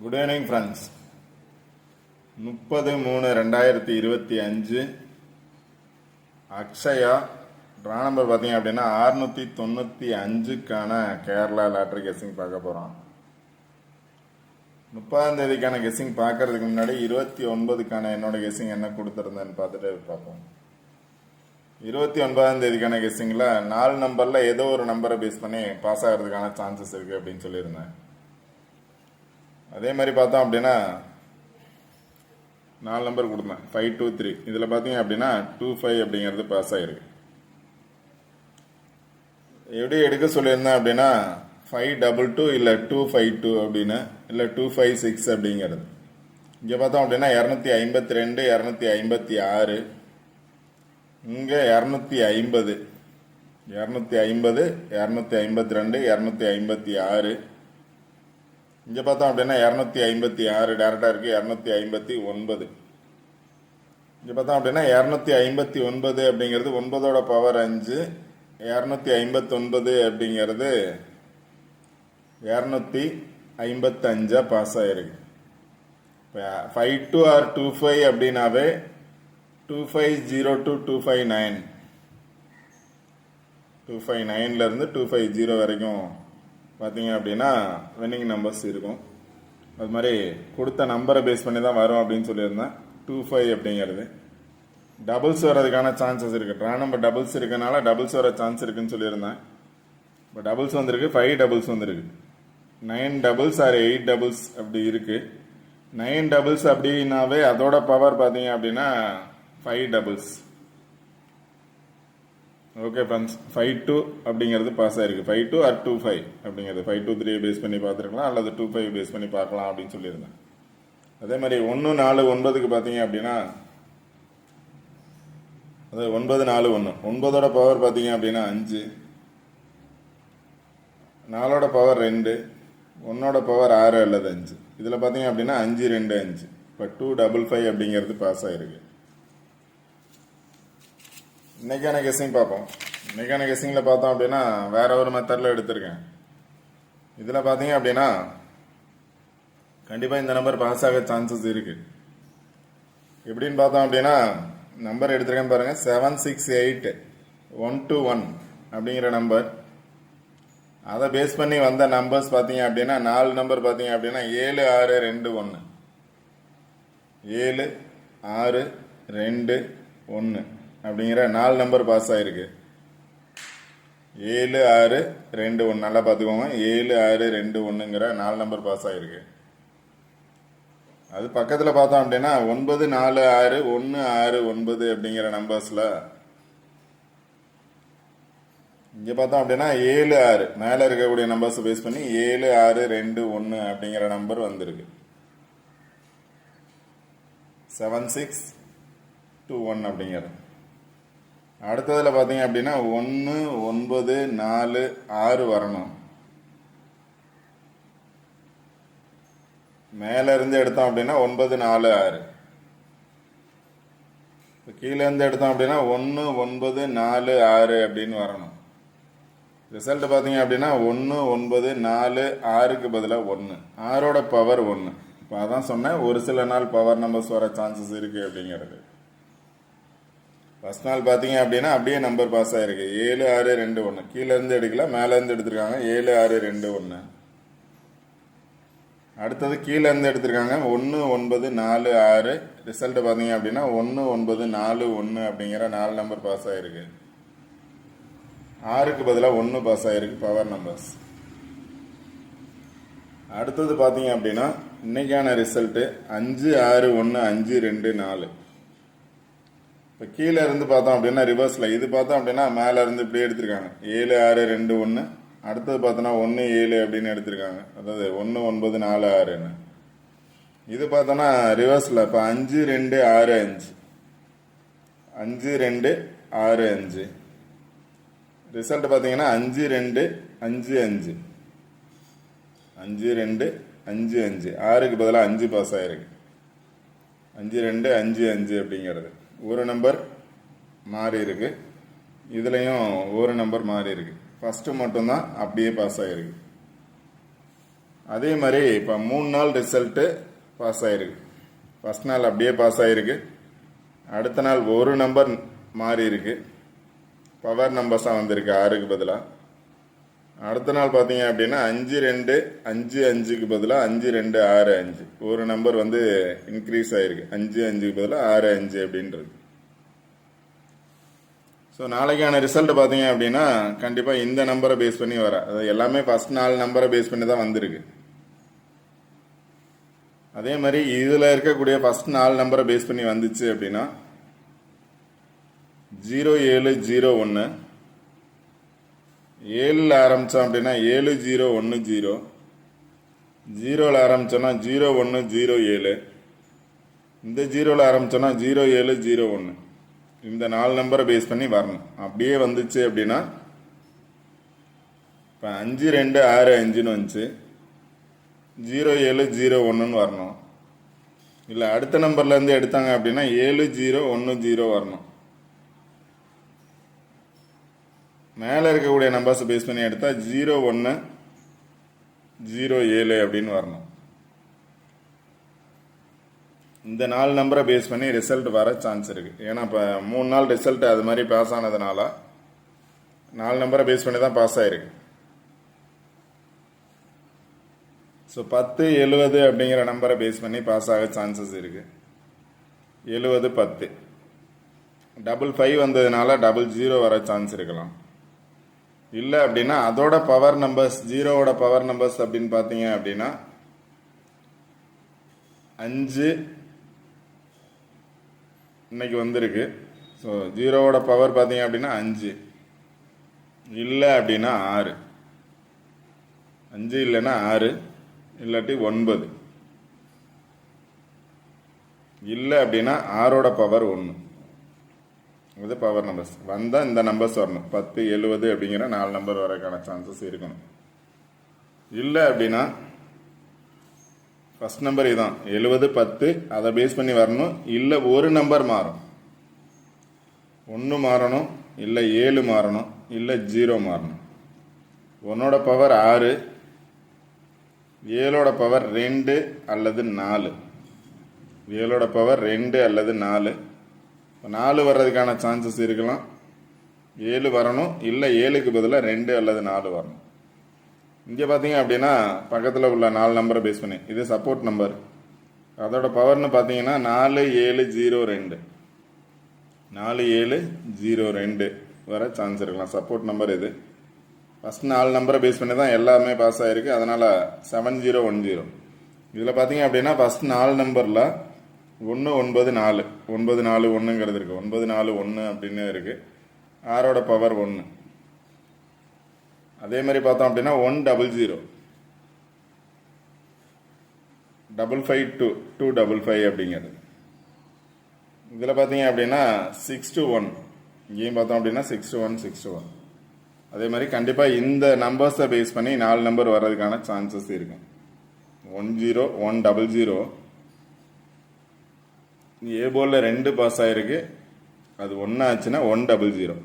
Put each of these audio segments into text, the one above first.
Good evening friends முப்பது மூணு ரெண்டாயிரத்தி இருபத்தி அஞ்சு. அக்ஷயா ட்ரா நம்பர் பார்த்தீங்க அப்படின்னா அறுநூத்தி தொண்ணூற்றி அஞ்சுக்கான கேரளா லாட்ரி கெஸ்ஸிங் பார்க்க போகிறோம் முப்பதாம் தேதிக்கான கெஸ்ஸிங் பார்க்கறதுக்கு முன்னாடி இருபத்தி ஒன்பதுக்கான என்னோட கெஸ்ஸிங் என்ன கொடுத்துருந்தேன்னு பார்த்துட்டு பார்ப்போம். இருபத்தி ஒன்பதாம் தேதிக்கான கெஸ்ஸிங்கில் நாலு நம்பரில் ஏதோ ஒரு நம்பரை பேஸ் பண்ணி பாஸ் ஆகிறதுக்கான சான்சஸ் இருக்குது அப்படின்னு சொல்லியிருந்தேன். அதே மாதிரி பார்த்தோம் அப்படின்னா நாலு நம்பர் கொடுத்தேன். ஃபைவ் டூ த்ரீ இதில் பார்த்தீங்க அப்படின்னா டூ ஃபைவ் அப்படிங்கிறது பாஸ் ஆகிருக்கு எப்படி எடுக்க சொல்லியிருந்தேன் அப்படின்னா ஃபைவ் டபுள் டூ இல்லை டூ ஃபைவ் டூ அப்படின்னு இல்லை டூ ஃபைவ் சிக்ஸ் அப்படிங்கிறது. இங்கே பார்த்தோம் அப்படின்னா இரநூத்தி ஐம்பத்தி ரெண்டு இரநூத்தி ஐம்பத்தி ஆறு இங்கே இரநூத்தி ஐம்பது இரநூத்தி ஐம்பது இரநூத்தி ஐம்பத்தி ரெண்டு இரநூத்தி ஐம்பத்தி ஆறு இங்கே பார்த்தோம் அப்படின்னா இரநூத்தி ஐம்பத்தி ஆறு டேரெக்டாக இருக்குது இரநூத்தி ஐம்பத்தி ஒன்பது. இங்கே பார்த்தோம் அப்படின்னா இரநூத்தி ஐம்பத்தி ஒன்பது அப்படிங்கிறது ஒன்பதோட பவர் அஞ்சு. இரநூத்தி ஐம்பத்தொன்பது அப்படிங்கிறது இரநூத்தி ஐம்பத்தஞ்சா பாஸ் ஆகிருக்கு இப்போ five two or two five அப்படின்னாவே two five zero two two five nine two five நைன்லேருந்து two five zero வரைக்கும் பார்த்தீங்க அப்படின்னா வின்னிங் நம்பர்ஸ் இருக்கும். அது மாதிரி கொடுத்த நம்பரை பேஸ் பண்ணி தான் வரும் அப்படின்னு சொல்லியிருந்தேன். டூ ஃபைவ் அப்படிங்கிறது. டபுள்ஸ் வர்றதுக்கான சான்சஸ் இருக்குது ட்ரா நம்பர் டபுள்ஸ் இருக்கனால டபுள்ஸ் வர சான்ஸ் இருக்குன்னு சொல்லியிருந்தேன். இப்போ டபுள்ஸ் வந்திருக்கு ஃபைவ் டபுள்ஸ் வந்திருக்கு. Nine doubles or eight doubles அப்படி இருக்குது நைன் டபுள்ஸ் அப்படின்னாவே அதோட பவர் பார்த்தீங்க அப்படின்னா five doubles okay friends five two அப்படிங்கிறது பாஸ் ஆயிருக்கு. Five two or two five அப்படிங்கிறது. ஃபைவ் டூ த்ரீ பேஸ் பண்ணி பார்த்துருக்கலாம் அல்லது டூ ஃபைவ் பேஸ் பண்ணி பார்க்கலாம் அப்படின்னு சொல்லியிருந்தேன். அதே மாதிரி ஒன்று நாலு ஒன்பதுக்கு பார்த்தீங்க அப்படின்னா அது ஒன்பது நாலு ஒன்று ஒன்பதோட பவர் பார்த்தீங்க அப்படின்னா அஞ்சு. நாலோட பவர் ரெண்டு. ஒன்னோட பவர் ஆறு அல்லது அஞ்சு. இதில் பார்த்தீங்க அப்படின்னா அஞ்சு ரெண்டு அஞ்சு. இப்போ டூ டபுள் ஃபைவ் அப்படிங்கிறது பாஸ் ஆயிருக்கு. இன்னைக்கான கெஸ்ஸிங் பார்ப்போம். இன்னைக்கான கெஸ்ஸிங்கில் பார்த்தோம் அப்படின்னா வேற ஒரு மெத்தடில் எடுத்திருக்கேன். இதில் பார்த்தீங்க அப்படின்னா கண்டிப்பாக இந்த நம்பர் பாஸ் ஆக சான்சஸ் இருக்கு. எப்படின்னு பார்த்தோம் அப்படின்னா நம்பர் எடுத்திருக்கேன் பாருங்கள் seven six eight one two one அப்படிங்கிற நம்பர் அதை பேஸ் பண்ணி வந்த நம்பர்ஸ் பார்த்தீங்க அப்படின்னா நாலு நம்பர் பார்த்தீங்க அப்படின்னா ஏழு ஆறு ரெண்டு ஒன்று ஏழு ஆறு ரெண்டு ஒன்று அப்படிங்கிற நாலு நம்பர் பாஸ் ஆயிருக்கு. ஏழு ஆறு ரெண்டு ஒன்று நல்லா பார்த்துக்கோங்க. ஏழு ஆறு ரெண்டு ஒன்றுங்கிற நாலு நம்பர் பாஸ் ஆகிருக்கு அது பக்கத்தில் பார்த்தோம் அப்படின்னா ஒன்பது நாலு ஆறு ஒன்று ஆறு ஒன்பது அப்படிங்கிற நம்பர்ஸில் இங்கே பார்த்தோம் அப்படின்னா ஏழு ஆறு. மேலே இருக்கக்கூடிய நம்பர்ஸை பேஸ் பண்ணி ஏழு ஆறு ரெண்டு ஒன்று அப்படிங்கிற நம்பர் வந்திருக்கு. செவன் சிக்ஸ் டூ ஒன் அப்படிங்கிறது. அடுத்ததில் பார்த்தீங்க அப்படின்னா ஒன்று ஒன்பது நாலு ஆறு வரணும். மேலேருந்து எடுத்தோம் அப்படின்னா ஒன்பது நாலு ஆறு. இப்போ கீழேருந்து எடுத்தோம் அப்படின்னா ஒன்று ஒன்பது நாலு ஆறு அப்படின்னு வரணும். ரிசல்ட் பார்த்தீங்க அப்படின்னா ஒன்று ஒன்பது நாலு ஆறுக்கு பதிலாக ஒன்று ஆறோட பவர் ஒன்று இப்போ அதான் சொன்னேன் ஒரு சில நாள் பவர் நம்பர்ஸ் வர சான்சஸ் இருக்குது அப்படிங்கிறது. ஃபஸ்ட் நாள் பார்த்தீங்க அப்படின்னா அப்படியே நம்பர் பாஸ் ஆகிருக்கு ஏழு ஆறு ரெண்டு ஒன்று கீழேருந்து எடுக்கல மேலேருந்து எடுத்திருக்காங்க. ஏழு ஆறு ரெண்டு ஒன்று அடுத்தது கீழேருந்து எடுத்திருக்காங்க. ஒன்று ஒன்பது நாலு ஆறு. ரிசல்ட் பார்த்தீங்க அப்படின்னா ஒன்று ஒன்பது நாலு ஒன்று அப்படிங்கிற நாலு நம்பர் பாஸ் ஆகிருக்கு ஆறுக்கு பதிலாக ஒன்று பாஸ் ஆகிருக்கு பவர் நம்பர்ஸ் அடுத்தது பார்த்தீங்க அப்படின்னா இன்னைக்கான ரிசல்ட்டு அஞ்சு ஆறு ஒன்று அஞ்சு ரெண்டு நாலு. இப்போ கீழே இருந்து பார்த்தோம் அப்படின்னா ரிவர்ஸில் இது பார்த்தோம் அப்படின்னா மேலே இருந்து இப்படி எடுத்திருக்காங்க. ஏழு ஆறு ரெண்டு ஒன்று அடுத்தது பார்த்தோன்னா ஒன்று ஏழு அப்படின்னு எடுத்திருக்காங்க. அதாவது ஒன்று ஒன்பது நாலு ஆறுன்னு இது பார்த்தோன்னா ரிவர்ஸில் இப்போ அஞ்சு ரெண்டு ஆறு அஞ்சு. அஞ்சு ரெண்டு ஆறு அஞ்சு. ரிசல்ட் பார்த்தீங்கன்னா அஞ்சு ரெண்டு அஞ்சு அஞ்சு. அஞ்சு ரெண்டு அஞ்சு அஞ்சு. ஆறுக்கு பதிலாக அஞ்சு பாஸ் ஆயிருக்கு. அஞ்சு ரெண்டு அஞ்சு அஞ்சு அப்படிங்கிறது. ஒரு நம்பர் மாறி இருக்கு. இதுலேயும் ஒரு நம்பர் மாறி இருக்கு. ஃபஸ்ட்டு மட்டும்தான் அப்படியே பாஸ் ஆகிருக்கு அதே மாதிரி இப்போ மூணு நாள் ரிசல்ட்டு பாஸ் ஆகிருக்கு ஃபர்ஸ்ட் நாள் அப்படியே பாஸ் ஆகிருக்கு அடுத்த நாள் ஒரு நம்பர் மாறி இருக்கு. பவர் நம்பர்ஸாக வந்திருக்கு. ஆறுக்கு பதிலாக அடுத்த நாள் பார்த்தீங்க அப்படின்னா அஞ்சு ரெண்டு அஞ்சு அஞ்சுக்கு பதிலாக அஞ்சு ரெண்டு ஆறு அஞ்சு. ஒரு நம்பர் வந்து இன்க்ரீஸ் ஆயிருக்கு. அஞ்சு அஞ்சுக்கு பதிலாக ஆறு அஞ்சு அப்படின்றது. ஸோ நாளைக்கான ரிசல்ட் பார்த்தீங்க அப்படின்னா கண்டிப்பாக இந்த நம்பரை பேஸ் பண்ணி வர அது எல்லாமே ஃபர்ஸ்ட் நாலு நம்பரை பேஸ் பண்ணி தான் வந்திருக்கு. அதே மாதிரி இதில் இருக்கக்கூடிய ஃபர்ஸ்ட் நாலு நம்பரை பேஸ் பண்ணி வந்துச்சு அப்படின்னா ஜீரோ ஏழு ஜீரோ ஒன்று ஏழில் ஆரம்பித்தோம் அப்படின்னா ஏழு ஜீரோ ஒன்று ஜீரோ. ஜீரோவில் ஆரம்பித்தோன்னா ஜீரோ ஒன்று ஜீரோ ஏழு. இந்த ஜீரோவில் ஆரம்பித்தோன்னா ஜீரோ ஏழு ஜீரோ ஒன்று இந்த நாலு நம்பரை பேஸ் பண்ணி வரணும். அப்படியே வந்துச்சு அப்படின்னா இப்போ அஞ்சு ரெண்டு ஆறு அஞ்சுன்னு வந்துச்சு. ஜீரோ ஏழு ஜீரோ ஒன்றுன்னு வரணும். இல்லை அடுத்த நம்பர்லேருந்து எடுத்தாங்க அப்படின்னா ஏழு ஜீரோ ஒன்று ஜீரோ வரணும். மேலே இருக்கக்கூடிய நம்பர்ஸை பேஸ் பண்ணி எடுத்தால் ஜீரோ ஒன்று ஜீரோ ஏழு அப்படின்னு வரணும். இந்த நாலு நம்பரை பேஸ் பண்ணி ரிசல்ட் வர சான்ஸ் இருக்குது ஏன்னா இப்போ மூணு நாள் ரிசல்ட் அது மாதிரி பாஸ் ஆனதுனால நாலு நம்பரை பேஸ் பண்ணி தான் பாஸ் ஆகிருக்கு ஸோ பத்து எழுவது அப்படிங்கிற நம்பரை பேஸ் பண்ணி பாஸ் ஆக சான்சஸ் இருக்குது எழுவது பத்து. டபுள் ஃபைவ் வந்ததுனால டபுள் ஜீரோ வர சான்ஸ் இருக்கலாம். இல்லை அப்படின்னா அதோட பவர் நம்பர்ஸ் ஜீரோவோட பவர் நம்பர்ஸ் அப்படின்னு பார்த்தீங்க அப்படின்னா அஞ்சு இன்னைக்கு வந்திருக்கு. ஸோ ஜீரோவோட பவர் பார்த்தீங்க அப்படின்னா அஞ்சு. இல்லை அப்படின்னா ஆறு. அஞ்சு இல்லைன்னா ஆறு. இல்லாட்டி ஒன்பது. இல்லை அப்படின்னா ஆறோட பவர் ஒன்று இது பவர் நம்பர்ஸ் வந்தால் இந்த நம்பர்ஸ் வரணும். பத்து எழுவது அப்படிங்கிற நாலு நம்பர் வரக்கான சான்சஸ் இருக்கணும். இல்லை அப்படின்னா ஃபர்ஸ்ட் நம்பர் இதுதான். எழுபது பத்து அதை பேஸ் பண்ணி வரணும். இல்லை ஒரு நம்பர் மாறும் ஒன்று மாறணும் இல்லை ஏழு மாறணும் இல்லை ஜீரோ மாறணும். ஒன்னோட பவர் ஆறு ஏழோட பவர் ரெண்டு அல்லது நாலு. ஏழோட பவர் ரெண்டு அல்லது நாலு இப்போ நாலு வர்றதுக்கான சான்சஸ் இருக்கலாம். ஏழு வரணும். இல்லை ஏழுக்கு பதிலாக ரெண்டு அல்லது நாலு வரணும். இங்கே பார்த்தீங்க அப்படின்னா பக்கத்தில் உள்ள நாலு நம்பரை பேஸ் பண்ணி. இது சப்போர்ட் நம்பர் அதோட பவர்னு பார்த்தீங்கன்னா நாலு ஏழு ஜீரோ ரெண்டு. நாலு ஏழு ஜீரோ ரெண்டு வர சான்ஸ் இருக்கலாம். சப்போர்ட் நம்பர் இது. ஃபஸ்ட் நாலு நம்பரை பேஸ் பண்ணி தான் எல்லாமே பாஸ் ஆகிருக்கு அதனால் செவன் ஜீரோ ஒன் ஜீரோ இதில் பார்த்தீங்க அப்படின்னா ஃபஸ்ட் நாலு நம்பரில் ஒன்று ஒன்பது நாலு. ஒன்பது நாலு ஒன்றுங்கிறது இருக்குது ஒன்பது நாலு ஒன்று அப்படின்னு இருக்குது ஆரோட பவர் ஒன்று அதே மாதிரி பார்த்தோம் அப்படின்னா one double zero double five two two double five அப்படிங்கிறது. இதில் பார்த்தீங்க அப்படின்னா சிக்ஸ் டு ஒன் இங்கேயும் பார்த்தோம் அப்படின்னா six two one six two one அதே மாதிரி கண்டிப்பாக இந்த நம்பர்ஸை பேஸ் பண்ணி நாலு நம்பர் வர்றதுக்கான சான்சஸ் இருக்கும் one zero one double zero ஏ போலில் ரெண்டு பாஸ் ஆயிருக்கு. அது ஒன்று ஆச்சுன்னா ஒன் டபுள் ஜீரோ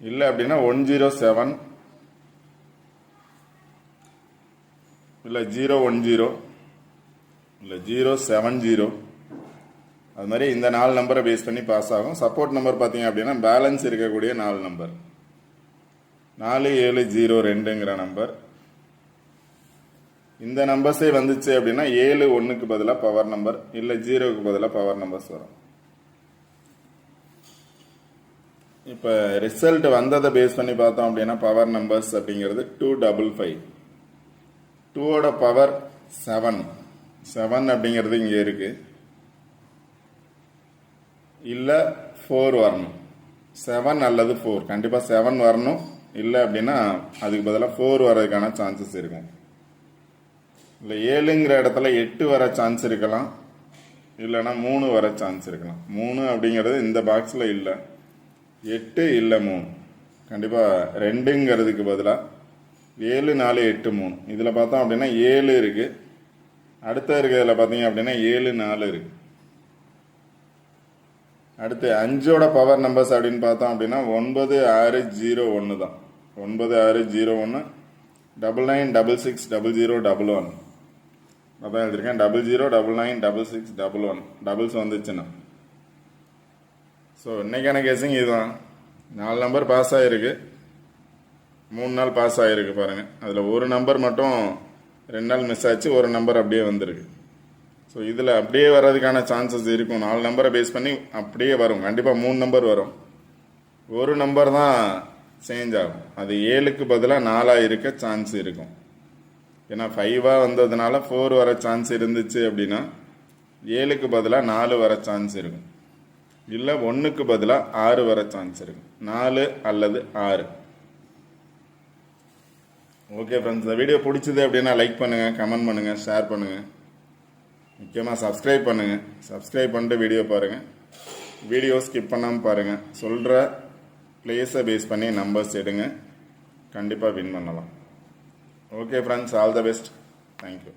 இல்லை அப்படின்னா ஒன் ஜீரோ செவன் இல்லை ஜீரோ ஒன் ஜீரோ இல்லை ஜீரோ செவன் ஜீரோ அது மாதிரி இந்த நாலு நம்பரை பேஸ் பண்ணி பாஸ் ஆகும். சப்போர்ட் நம்பர் பார்த்தீங்க அப்படின்னா பேலன்ஸ் இருக்கக்கூடிய நாலு நம்பர் நாலு ஏழு ஜீரோ ரெண்டுங்கிற நம்பர் இந்த நம்பர்ஸே வந்துச்சு அப்படின்னா ஏழு ஒன்றுக்கு பதிலாக பவர் நம்பர் இல்லை ஜீரோக்கு பதிலாக பவர் நம்பர்ஸ் வரும். இப்போ ரிசல்ட் வந்ததை பேஸ் பண்ணி பார்த்தோம் அப்படின்னா பவர் நம்பர்ஸ் அப்படிங்கிறது டூ டபுள் ஃபைவ் டூவோட பவர் செவன் செவன் அப்படிங்கிறது இங்கே இருக்கு. இல்லை ஃபோர் வரணும். செவன் அல்லது ஃபோர் கண்டிப்பாக செவன் வரணும். இல்லை அப்படின்னா அதுக்கு பதிலாக ஃபோர் வர்றதுக்கான சான்சஸ் இருக்கும். இல்லை ஏழுங்கிற இடத்துல எட்டு வர சான்ஸ் இருக்கலாம். இல்லைன்னா மூணு வர சான்ஸ் இருக்கலாம். மூணு அப்படிங்கிறது இந்த பாக்ஸில் இல்லை. எட்டு இல்லை மூணு. கண்டிப்பாக ரெண்டுங்கிறதுக்கு பதிலாக ஏழு நாலு எட்டு மூணு. இதில் பார்த்தோம் அப்படின்னா ஏழு இருக்குது அடுத்த இருக்கிறதுல பார்த்தீங்க அப்படின்னா ஏழு நாலு இருக்குது அடுத்து அஞ்சோட பவர் நம்பர்ஸ் அப்படின்னு பார்த்தோம் அப்படின்னா ஒன்பது ஆறு ஜீரோ ஒன்று தான் ஒன்பது ஆறு ஜீரோ ஒன்று double nine double six double zero double one அதான் எழுதிருக்கேன். Double zero double nine double six double one doubles வந்துச்சுன்னா ஸோ இன்னைக்கான கெஸிங் இதுதான்? நாலு நம்பர் பாஸ் ஆகிருக்கு மூணு நாள் பாஸ் ஆகிருக்கு பாருங்கள் அதில் ஒரு நம்பர் மட்டும் ரெண்டு நாள் மிஸ் ஆச்சு. ஒரு நம்பர் அப்படியே வந்திருக்கு. ஸோ இதில் அப்படியே வர்றதுக்கான சான்சஸ் இருக்கும். நாலு நம்பரை பேஸ் பண்ணி அப்படியே வரும். கண்டிப்பாக மூணு நம்பர் வரும். ஒரு நம்பர் தான் சேஞ்ச் ஆகும். அது ஏழுக்கு பதிலாக நாலாக இருக்க சான்ஸ் இருக்கும். ஏன்னா ஃபைவாக வந்ததுனால ஃபோர் வர சான்ஸ் இருந்துச்சு அப்படின்னா ஏழுக்கு பதிலாக நாலு வர சான்ஸ் இருக்கும். இல்லை ஒன்றுக்கு பதிலாக ஆறு வர சான்ஸ் இருக்கும். நாலு அல்லது ஆறு. ஓகே ஃப்ரெண்ட்ஸ் இந்த வீடியோ பிடிச்சது அப்படின்னா லைக் பண்ணுங்கள் கமெண்ட் பண்ணுங்கள் ஷேர் பண்ணுங்கள் முக்கியமாக சப்ஸ்கிரைப் பண்ணுங்கள் சப்ஸ்கிரைப் பண்ணிட்டு வீடியோ பாருங்கள் வீடியோ ஸ்கிப் பண்ணாமல் பாருங்கள் சொல்கிற பிளேஸை பேஸ் பண்ணி நம்பர்ஸ் எடுங்க. கண்டிப்பாக வின் பண்ணலாம். okay friends all the best thank you